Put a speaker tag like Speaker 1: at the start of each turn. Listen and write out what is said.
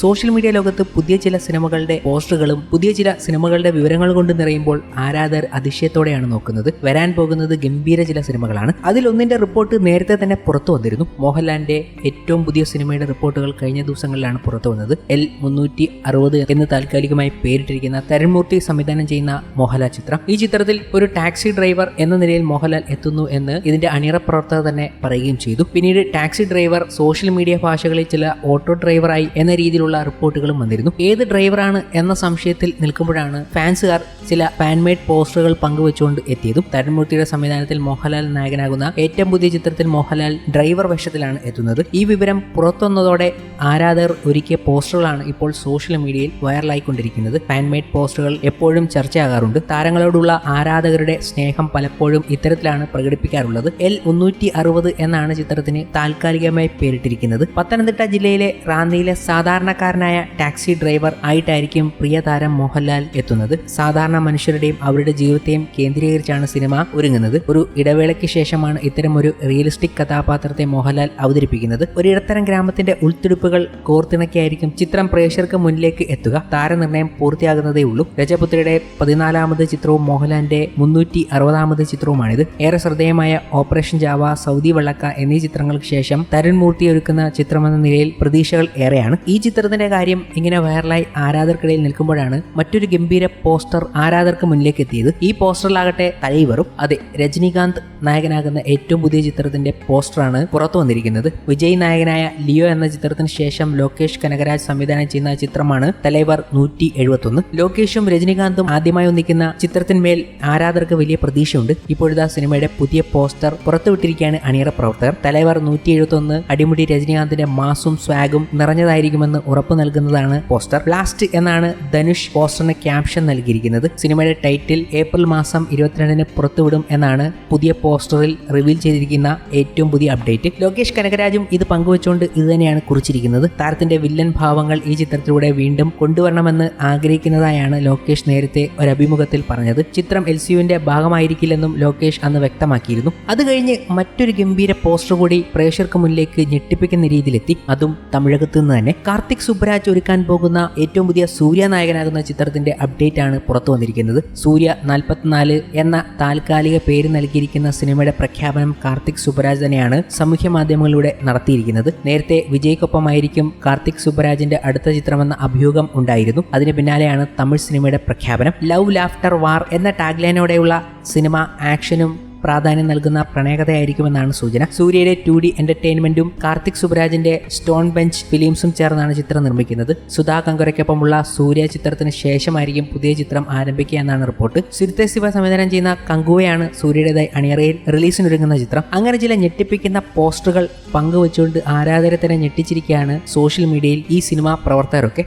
Speaker 1: Social media ലോകത്ത് പുതിയ ചില സിനിമകളുടെ പോസ്റ്ററുകളും പുതിയ ചില സിനിമകളുടെ വിവരങ്ങൾ കൊണ്ട് നിറയുമ്പോൾ ആരാധകർ അതിശയത്തോടെയാണ് നോക്കുന്നത്. വരാൻ പോകുന്നത് ഗംഭീര ചില സിനിമകളാണ്. അതിലൊന്നിന്റെ റിപ്പോർട്ട് നേരത്തെ തന്നെ പുറത്തു വന്നിരുന്നു. മോഹൻലാലിന്റെ ഏറ്റവും പുതിയ സിനിമയുടെ റിപ്പോർട്ടുകൾ കഴിഞ്ഞ ദിവസങ്ങളിലാണ് പുറത്തു വന്നത്. എൽ മുന്നൂറ്റി അറുപത് എന്ന് താൽക്കാലികമായി പേരിട്ടിരിക്കുന്ന തരൺമൂർത്തി സംവിധാനം ചെയ്യുന്ന മോഹൻലാൽ ചിത്രം. ഈ ചിത്രത്തിൽ ഒരു ടാക്സി ഡ്രൈവർ എന്ന നിലയിൽ മോഹൻലാൽ എത്തുന്നു എന്ന് ഇതിന്റെ അണിയറ പ്രവർത്തകർ തന്നെ പറയുകയും ചെയ്തു. പിന്നീട് ടാക്സി ഡ്രൈവർ സോഷ്യൽ മീഡിയ ഭാഷകളിൽ ചില ഓട്ടോ ഡ്രൈവറായി എന്ന രീതിയിലുള്ള റിപ്പോർട്ടുകളും വന്നിരുന്നു. ഏത് ഡ്രൈവറാണ് എന്ന സംശയത്തിൽ നിൽക്കുമ്പോഴാണ് ഫാൻസുകാർ ചില ഫാൻമേഡ് പോസ്റ്ററുകൾ പങ്കുവച്ചുകൊണ്ട് എത്തിയതും. തരുൺമൂർത്തിയുടെ സംവിധാനത്തിൽ മോഹൻലാൽ നായകനാകുന്ന ഏറ്റവും പുതിയ ചിത്രത്തിൽ മോഹൻലാൽ ഡ്രൈവർ വേഷത്തിലാണ് എത്തുന്നത്. ഈ വിവരം പുറത്തുവന്നതോടെ ആരാധകർ ഒരുക്കിയ പോസ്റ്ററുകളാണ് ഇപ്പോൾ സോഷ്യൽ മീഡിയയിൽ വൈറലായിക്കൊണ്ടിരിക്കുന്നത്. ഫാൻമേഡ് പോസ്റ്ററുകൾ എപ്പോഴും ചർച്ചയാകാറുണ്ട്. താരങ്ങളോടുള്ള ആരാധകരുടെ സ്നേഹം പലപ്പോഴും ഇത്തരത്തിലാണ് പ്രകടിപ്പിക്കാറുള്ളത്. എൽ മുന്നൂറ്റി അറുപത് എന്നാണ് ചിത്രത്തിന് താൽക്കാലികമായി പേരിട്ടിരിക്കുന്നത്. പത്തനംതിട്ട ജില്ലയിലെ റാന്നിയിലെ സാധാരണക്കാരനായ ടാക്സി ഡ്രൈവർ ആയിട്ടായിരിക്കും പ്രിയതാരം മോഹൻലാൽ എത്തുന്നത്. സാധാരണ മനുഷ്യരുടെയും അവരുടെ ജീവിതത്തെയും കേന്ദ്രീകരിച്ചാണ് സിനിമ ഒരുങ്ങുന്നത്. ഒരു ഇടവേളയ്ക്ക് ശേഷമാണ് ഇത്തരം ഒരു റിയലിസ്റ്റിക് കഥാപാത്രത്തെ മോഹൻലാൽ അവതരിപ്പിക്കുന്നത്. ഒരു ഇടത്തരം ഗ്രാമത്തിന്റെ ഉൾത്തിടുപ്പുകൾ കോർത്തിണക്കിയായിരിക്കും ചിത്രം പ്രേക്ഷകർക്ക് മുന്നിലേക്ക് എത്തുക. താരനിർണയം പൂർത്തിയാകുന്നതേ ഉള്ളൂ. രജപുത്രയുടെ പതിനാലാമത് ചിത്രവും മോഹൻലാലിന്റെ മുന്നൂറ്റി അറുപതാമത് ചിത്രവുമാണിത്. ഏറെ ശ്രദ്ധേയമായ ഓപ്പറേഷൻ ജാവ സൗദി വള്ളക്ക എന്നീ ചിത്രങ്ങൾക്ക് ശേഷം തരുൺ മൂർത്തി ഒരുക്കുന്ന ചിത്രമെന്ന നിലയിൽ പ്രതീക്ഷകൾ ഏറെയാണ്. ഈ ചിത്രത്തിന്റെ കാര്യം ഇങ്ങനെ വൈറലായി ആരാധകർക്കിടയിൽ നിൽക്കുമ്പോഴാണ് മറ്റൊരു ഗംഭീര പോസ്റ്റർ ആരാധകർക്ക് മുന്നിലേക്ക് എത്തിയത്. ഈ പോസ്റ്ററിലാകട്ടെ തലൈവറും അതെ രജനീകാന്ത് നായകനാകുന്ന ഏറ്റവും പുതിയ ചിത്രത്തിന്റെ പോസ്റ്ററാണ് പുറത്തു വന്നിരിക്കുന്നത്. വിജയ് നായകനായ ലിയോ എന്ന ചിത്രത്തിന് ശേഷം ലോകേഷ് കനകരാജ് സംവിധാനം ചെയ്യുന്ന ചിത്രമാണ് തലൈവർ നൂറ്റി എഴുപത്തൊന്ന്. ലോകേഷും രജനീകാന്തും ആദ്യമായി ഒന്നിക്കുന്ന ചിത്രത്തിന്മേൽ ആരാധകർക്ക് വലിയ പ്രതീക്ഷയുണ്ട്. ഇപ്പോഴത്തെ സിനിമയുടെ പുതിയ പോസ്റ്റർ പുറത്തുവിട്ടിരിക്കുകയാണ് അണിയറ പ്രവർത്തകർ. തലൈവർ നൂറ്റി എഴുപത്തൊന്ന് അടിമുടി രജനീകാന്തിന്റെ മാസും സ്വാഗും നിറഞ്ഞതായിരിക്കുമെന്ന് ഉറപ്പു നൽകുന്നതാണ് പോസ്റ്റർ. ബ്ലാസ്റ്റ് എന്നാണ് ധനുഷ് പോസ്റ്ററിന് ക്യാപ്ഷൻ നൽകിയിരിക്കുന്നത്. സിനിമയുടെ ടൈറ്റിൽ ഏപ്രിൽ മാസം ഇരുപത്തിരണ്ടിന് പുറത്തുവിടും എന്നാണ് പുതിയ പോസ്റ്ററിൽ റിവീൽ ചെയ്തിരിക്കുന്ന ഏറ്റവും പുതിയ അപ്ഡേറ്റ് ലോകേഷ് കനകരാജും ഇത് പങ്കുവച്ചുകൊണ്ട് ഇത് തന്നെയാണ് കുറിച്ചിരിക്കുന്നത്. താരത്തിന്റെ വില്ലൻ ഭാവങ്ങൾ ഈ ചിത്രത്തിലൂടെ വീണ്ടും കൊണ്ടുവരണമെന്ന് ആഗ്രഹിക്കുന്നതായാണ് ലോകേഷ് നേരത്തെ ഒരു അഭിമുഖത്തിൽ പറഞ്ഞത്. ചിത്രം എൽ സിയുവിന്റെ ഭാഗമായിരിക്കില്ലെന്നും ലോകേഷ് അന്ന് വ്യക്തമാക്കിയിരുന്നു. അത് കഴിഞ്ഞ് മറ്റൊരു ഗംഭീര പോസ്റ്റർ കൂടി പ്രേക്ഷകർക്ക് മുന്നിലേക്ക് ഞെട്ടിപ്പിക്കുന്ന രീതിയിലെത്തി. അതും തമിഴകത്തു നിന്ന് തന്നെ. കാർത്തിക് സുബ്രാജ് ഒരുക്കാൻ പോകുന്ന ഏറ്റവും പുതിയ സൂര്യ നായകനാകുന്ന ചിത്രത്തിന്റെ അപ്ഡേറ്റ് ആണ് പുറത്തു വന്നിരിക്കുന്നത്. സൂര്യ നാൽപ്പത്തിനാല് എന്ന താൽക്കാലിക പേര് നൽകിയിരിക്കുന്ന സിനിമയുടെ പ്രഖ്യാപനം കാർത്തിക് സുബ്രാജ് തന്നെയാണ് സാമൂഹ്യ മാധ്യമങ്ങളിലൂടെ നടത്തിയിരിക്കുന്നത്. നേരത്തെ വിജയ്ക്കൊപ്പമായിരിക്കും കാർത്തിക് സുബ്രാജിന്റെ അടുത്ത ചിത്രമെന്ന അഭ്യൂഹം ഉണ്ടായിരുന്നു. അതിന് പിന്നാലെയാണ് തമിഴ് സിനിമയുടെ പ്രഖ്യാപനം. ലവ് ലാഫ്റ്റർ വാർ എന്ന ടാഗ്ലൈനോടെയുള്ള സിനിമ ആക്ഷനും പ്രാധാന്യം നൽകുന്ന പ്രണയകഥയായിരിക്കുമെന്നാണ് സൂചന. സൂര്യയുടെ ടു ഡി എന്റർടൈൻമെന്റും കാർത്തിക് സുബരാജിന്റെ സ്റ്റോൺ ബെഞ്ച് ഫിലിംസും ചേർന്നാണ് ചിത്രം നിർമ്മിക്കുന്നത്. സുധാ കങ്കുറയ്ക്കൊപ്പമുള്ള സൂര്യ ചിത്രത്തിന് ശേഷമായിരിക്കും പുതിയ ചിത്രം ആരംഭിക്കുക എന്നാണ് റിപ്പോർട്ട്. സിരിത്തെ ശിവ സംവിധാനം ചെയ്യുന്ന കങ്കുവയാണ് സൂര്യയുടേതായി അണിയറയിൽ റിലീസിനൊരുങ്ങുന്ന ചിത്രം. അങ്ങനെ ചില ഞെട്ടിപ്പിക്കുന്ന പോസ്റ്ററുകൾ പങ്കുവച്ചുകൊണ്ട് ആരാധകരെ തന്നെ ഞെട്ടിച്ചിരിക്കുകയാണ് സോഷ്യൽ മീഡിയയിൽ ഈ സിനിമ പ്രവർത്തകരൊക്കെ.